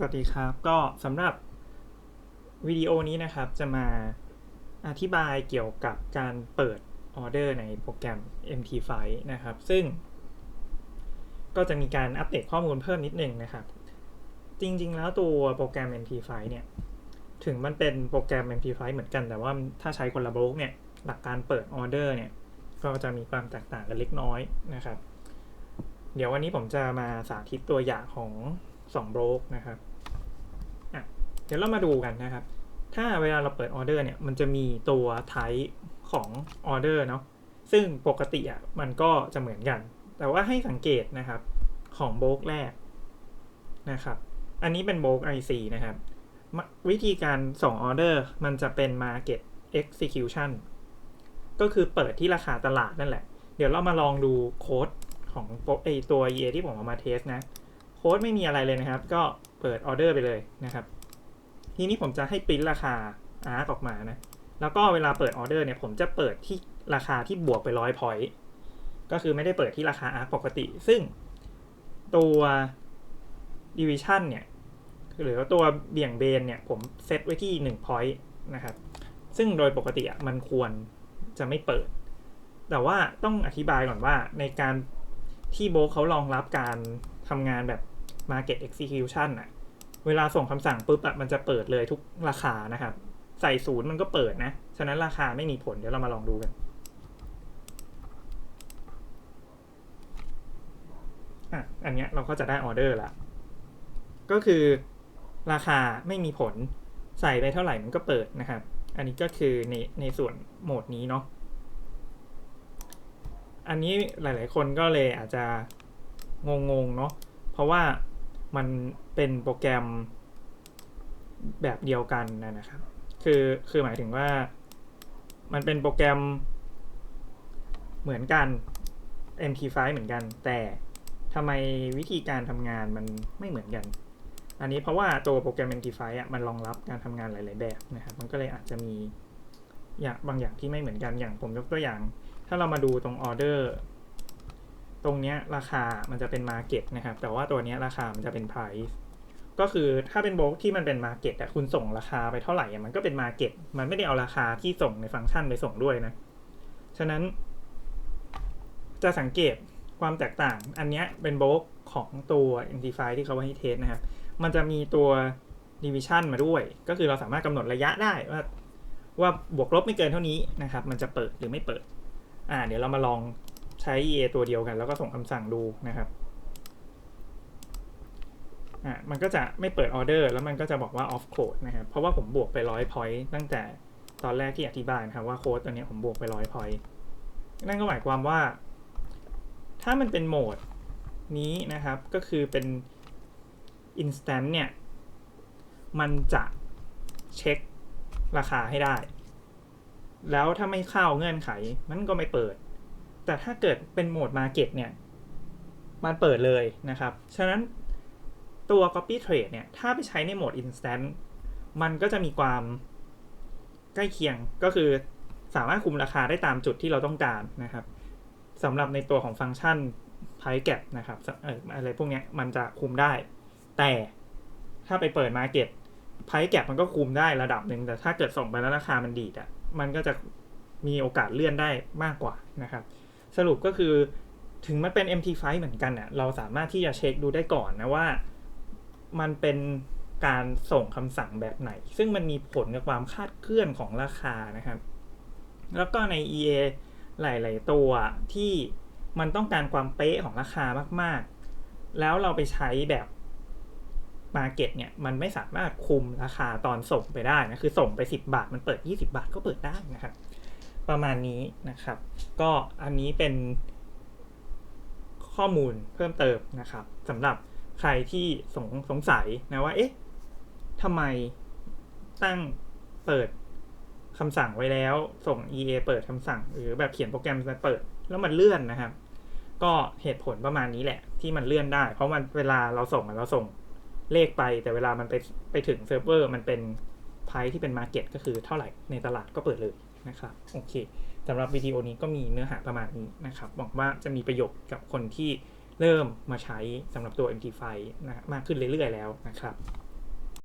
สวัสดีครับก็สำหรับวิดีโอนี้นะครับจะมาอธิบายเกี่ยวกับการเปิดออเดอร์ในโปรแกรม MT5 นะครับ ซึ่ง ก็จะมีการอัปเดตข้อมูลเพิ่มนิดนึงนะครับ จริง ๆ แล้วตัวโปรแกรม MT5 เนี่ย ถึงมันเป็นโปรแกรม MT5 เหมือนกัน แต่ว่าถ้าใช้คนละบล็อกเนี่ย หลักการเปิดออเดอร์เนี่ย ก็จะมีความแตกต่างกันเล็กน้อยนะครับ เดี๋ยววันนี้ผมจะมาสาธิตตัวอย่างของ2โบรกนะครับ เดี๋ยวเรามาดูกันนะครับ ถ้าเวลาเราเปิดออเดอร์เนี่ย มันจะมีตัว type ของออเดอร์เนาะ ซึ่งปกติอะมันก็จะเหมือนกัน แต่ว่าให้สังเกตนะครับของโบกแรกนะครับ อันนี้เป็นโบก IC นะครับ วิธีการส่งออเดอร์มันจะเป็น market execution ก็คือเปิดที่ราคาตลาดนั่นแหละ เดี๋ยวเรามาลองดูโค้ดของไอตัว EA ที่ผมเอามาเทสนะ โค้ดไม่มีอะไรเลยนะครับ ก็เปิดออเดอร์ไปเลยนะครับ ทีนี้ผมจะให้ปริ้นราคาอาร์กออกมานะ แล้วก็เวลาเปิดออเดอร์เนี่ยผมจะเปิดที่ราคาที่บวกไปร้อยพอยต์ก็คือไม่ได้เปิดที่ราคาอาร์กปกติ ซึ่งตัว division เนี่ยหรือตัวเบี่ยงเบนเนี่ยผมเซตไว้ที่1 point นะครับ ซึ่งโดยปกติอะมันควรจะไม่เปิด แต่ว่าต้องอธิบายก่อนว่าในการที่โบเขารองรับการทำงานแบบ Market Execution อะ เวลาส่งคำสั่งปุ๊บอะมันจะเปิดเลยทุกราคานะครับ ใส่ศูนย์มันก็เปิดนะ ฉะนั้นราคาไม่มีผลเดี๋ยวเรามาลองดูกันอะอันเนี้ยเราก็จะได้ออเดอร์ละก็คือราคาไม่มีผลใส่ไปเท่าไหร่มันก็เปิดนะครับ อันนี้ก็คือในในส่วนโหมดนี้เนาะอันนี้หลาย ๆ คนก็เลยอาจจะงงๆเนาะเพราะว่า มันเป็นโปรแกรมแบบเดียวกันนะครับ คือคือหมายถึงว่า มันเป็นโปรแกรมเหมือนกัน MT5 เหมือนกัน แต่ทำไมวิธีการทำงานมันไม่เหมือนกัน อันนี้เพราะว่าตัวโปรแกรม MT5 อะมันรองรับการทำงานหลาย ๆ แบบนะครับ มันก็เลยอาจจะมีอย่างบางอย่างที่ไม่เหมือนกันอย่างผมยกตัวอย่าง ถ้าเรามาดูตรงออเดอร์ ตรงเนี้ยราคามันจะเป็น Market นะครับ แต่ว่าตัวเนี้ยราคามันจะเป็น Price ก็คือถ้าเป็นโบล็อกที่มันเป็น Market อะคุณส่งราคาไปเท่าไหร่มันก็เป็น Market มันไม่ได้เอาราคาที่ส่งในฟังก์ชันไปส่งด้วยนะ ฉะนั้น จะสังเกตความแตกต่าง อันเนี้ยเป็นโบล็อกของตัว Identify ที่เขาไว้ให้เทสนะครับ มันจะมีตัว Division มาด้วย ก็คือเราสามารถกำหนดระยะได้ว่าว่าบวกลบไม่เกินเท่านี้นะครับ มันจะเปิดหรือไม่เปิด อ่า เดี๋ยวเรามาลอง ช้ EA ตัวเดียวกัน แล้วก็ส่งคำสั่งดูนะครับอ่ามันก็จะไม่เปิดออเดอร์แล้วมันก็จะบอกว่า off code นะครับ เพราะว่าผมบวกไปร้อย point ตั้งแต่ตอนแรกที่อธิบายนะครับว่าโค้ดตัวนี้ผมบวกไปร้อย point นั่นก็หมายความว่า ถ้ามันเป็นโหมดนี้นะครับ ก็คือเป็น instant เนี่ย มันจะเช็คราคาให้ได้ แล้วถ้าไม่เข้าเงื่อนไข มันก็ไม่เปิด แต่ถ้าเกิดเป็นโหมด Market เนี่ย มันเปิดเลยนะครับ ฉะนั้นตัว Copy Trade เนี่ย ถ้าไปใช้ในโหมด Instant มันก็จะมีความใกล้เคียงก็คือสามารถคุมราคาได้ตามจุดที่เราต้องการนะครับสำหรับในตัวของฟังก์ชัน Price Gap นะครับออะไรพวกนี้มันจะคุมได้ แต่ถ้าไปเปิด Market ไพแกปมันก็คุมได้ระดับหนึ่งแต่ถ้าเกิดส่งไปแล้วราคามันดีดอะมันก็จะมีโอกาสเลื่อนได้มากกว่านะครับ สรุปก็คือถึงมันเป็น MT5 เหมือนกันอะเราสามารถที่จะเช็คดูได้ก่อนนะว่า มันเป็นการส่งคำสั่งแบบไหน ซึ่งมันมีผลกับความคาดเคลื่อนของราคานะครับ แล้วก็ใน EA หลาย ๆ ตัวที่มันต้องการความเป๊ะของราคามาก ๆ แล้วเราไปใช้แบบมาเก็ตเนี่ยมันไม่สามารถคุมราคาตอนส่งไปได้นะ คือส่งไป 10 บาท มันเปิด 20 บาทก็เปิดได้นะครับ ประมาณนี้นะครับ ก็อันนี้เป็นข้อมูลเพิ่มเติมนะครับสำหรับใครที่สงสงสัยนะว่าเอ๊ะทำไมตั้งเปิดคำสั่งไว้แล้วส่ง EA เปิดคำสั่ง หรือแบบเขียนโปรแกรมเปิด แล้วมันเลื่อนนะครับ ก็เหตุผลประมาณนี้แหละ ที่มันเลื่อนได้ เพราะมันเวลาเราส่งเราส่งเลขไป แต่เวลามันไปไปถึงเซิร์ฟเวอร์มันเป็นไพที่เป็นมาร์เก็ตก็คือเท่าไหร่ในตลาดก็เปิดเลย นะครับโอเคสำหรับวิดีโอนี้ก็มีเนื้อหาประมาณนี้นะครับบอกว่าจะมีประโยชน์กับคนที่เริ่มมาใช้สำหรับตัว MT5 นะมากขึ้นเรื่อยๆแล้วนะครับ